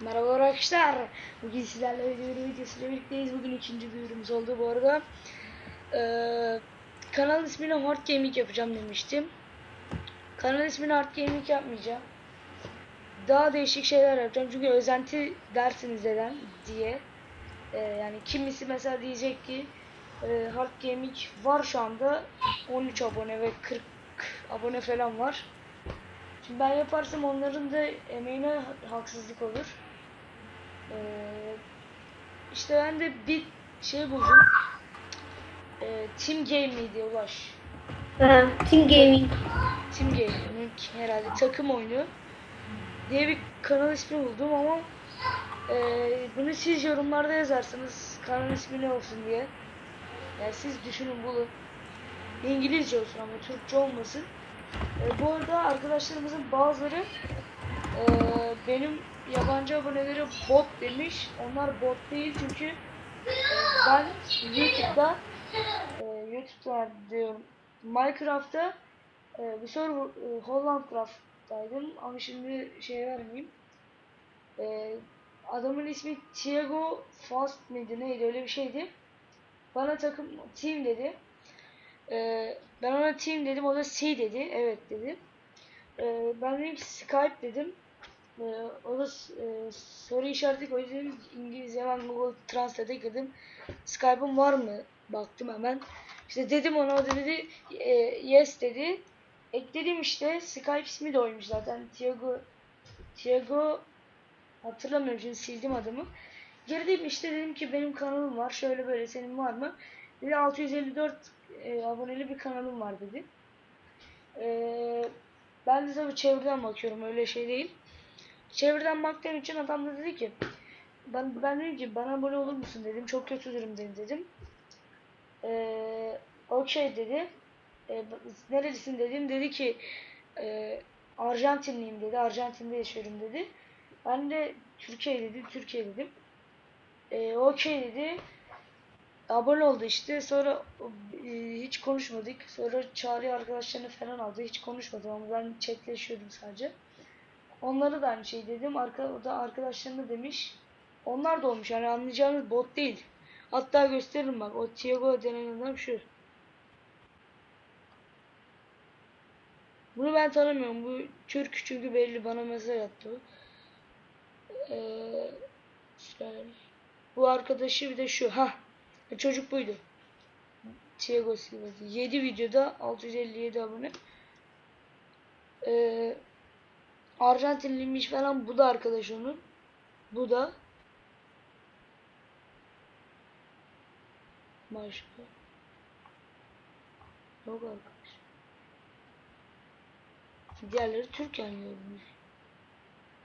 Merhaba arkadaşlar. Bugün sizlerle video videosuyla birlikteyiz. Bugün ikinci duyurumuz oldu bu arada. Ee, kanal ismini Hard Gaming yapacağım demiştim. Kanal ismini Hard Gaming yapmayacağım. Daha değişik şeyler yapacağım. Çünkü özenti dersiniz neden diye. Ee, yani kimisi mesela diyecek ki e, Hard Gaming var şu anda 13 abone ve 40 abone falan var. Şimdi ben yaparsam onların da emeğine haksızlık olur. Ee, işte ben de bir şey buldum. Ee, Team Game miydi Ulaş? Team Gaming. Team Gaming herhalde takım oyunu diye bir kanal ismi buldum ama e, bunu siz yorumlarda yazarsınız kanal ismi ne olsun diye. Yani siz düşünün bulun. İngilizce olsun ama Türkçe olmasın. E, bu arada arkadaşlarımızın bazıları e, benim yabancı aboneleri bot demiş. Onlar bot değil çünkü e, ben YouTube'da e, YouTube'da diyorum Minecraft'ta e, bir server e, Hollandcraft'taydım ama şimdi şey vermeyeyim. E, adamın ismi Thiago Fast mıydı neydi öyle bir şeydi. Bana takım team dedi. Ee, ben ona team dedim, o da C dedi. Evet dedi. Ee, ben dedim Skype dedim. Ee, o da e, soru işareti koydum. İngilizce hemen Google Translate'e girdim. Skype'ım var mı? Baktım hemen. İşte dedim ona, o da dedi e, yes dedi. Ekledim işte. Skype ismi de oymuş zaten. Thiago Thiago hatırlamıyorum şimdi sildim adımı. Girdim işte dedim ki benim kanalım var. Şöyle böyle senin var mı? Dedi 654 e, aboneli bir kanalım var dedi. E, ben de tabii çevreden bakıyorum öyle şey değil. Çevreden baktığım için adam da dedi ki ben, ben dedim ki bana abone olur musun dedim. Çok kötü durumdayım dedim. E, Okey dedi. E, nerelisin dedim. Dedi ki e, Arjantinliyim dedi. Arjantin'de yaşıyorum dedi. Ben de Türkiye dedi. Türkiye dedim. E, Okey dedi abone oldu işte. Sonra e, hiç konuşmadık. Sonra çağrı arkadaşlarını falan aldı. Hiç konuşmadım ama ben chatleşiyordum sadece. Onlara da aynı şey dedim. Arka, o da arkadaşlarına demiş. Onlar da olmuş. Yani anlayacağınız bot değil. Hatta gösteririm bak. O Thiago denen adam şu. Bunu ben tanımıyorum. Bu Türk çünkü belli bana mesaj attı. Ee. Bu arkadaşı bir de şu. Ha. Çocuk buydu. Thiago Silva. 7 videoda 657 abone. Ee, Arjantinliymiş falan. Bu da arkadaş onun. Bu da. Başka. Yok arkadaş. Diğerleri Türk yani görünüyor.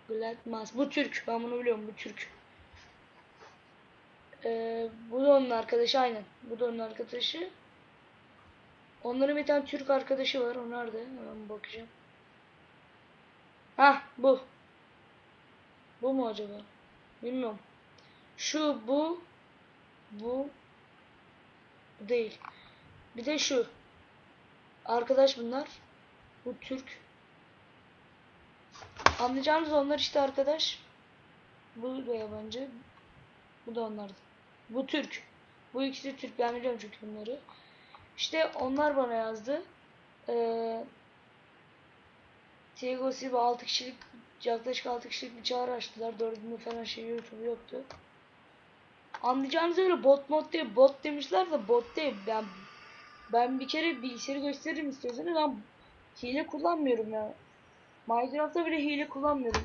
Glad Mas. Bu Türk. Ben bunu biliyorum. Bu Türk. Ee, bu da onun arkadaşı aynen. Bu da onun arkadaşı. Onların bir tane Türk arkadaşı var. O nerede? Hemen bakacağım. Hah bu. Bu mu acaba? Bilmiyorum. Şu bu. Bu. Bu değil. Bir de şu. Arkadaş bunlar. Bu Türk. Anlayacağınız onlar işte arkadaş. Bu da yabancı. Bu da onlardan. Bu Türk. Bu ikisi Türk. Ben biliyorum çünkü bunları. İşte onlar bana yazdı. Ee, Thiago Silva 6 kişilik yaklaşık 6 kişilik bir çağrı açtılar. Dördünde falan şey YouTube yoktu. Anlayacağınız öyle bot mod değil. Bot demişler de bot değil. Ben ben bir kere bilgisayarı gösteririm istiyorsanız ben hile kullanmıyorum ya. Minecraft'ta bile hile kullanmıyorum.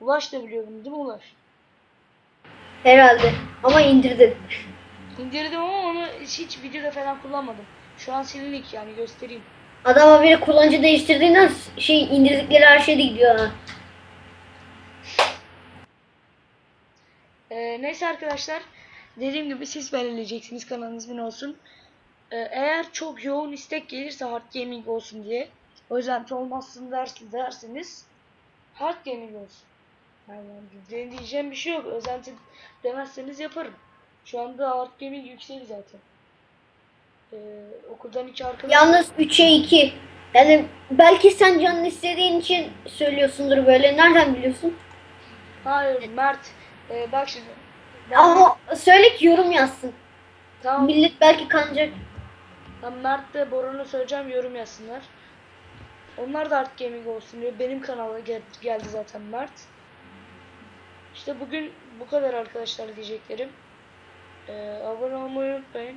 Ulaş da biliyorum değil mi Ulaş? Herhalde. Ama indirdin. İndirdim ama onu hiç videoda falan kullanmadım. Şu an silinik yani göstereyim. Adama biri kullanıcı değiştirdiğinden şey indirdikleri her şeyde gidiyor ha. Ee, neyse arkadaşlar dediğim gibi siz belirleyeceksiniz kanalınız ne olsun. Ee, eğer çok yoğun istek gelirse hard gaming olsun diye o yüzden olmazsın ders, derseniz hard gaming olsun. Yani diyeceğim bir şey yok. Özenti demezseniz yaparım. Şu anda hard gaming yüksek zaten. Ee, okuldan iki arkadaş Yalnız 3'e 2. Yani belki sen canın istediğin için söylüyorsundur böyle. Nereden biliyorsun? Hayır Mert. Ee, bak şimdi. Ben- Ama söyle ki yorum yazsın. Tamam. Millet belki kanacak. Ben Mert de Boran'a söyleyeceğim yorum yazsınlar. Onlar da Art Gaming olsun diyor. Benim kanala gel- geldi zaten Mert. İşte bugün bu kadar arkadaşlar diyeceklerim. Ee, abone olmayı unutmayın.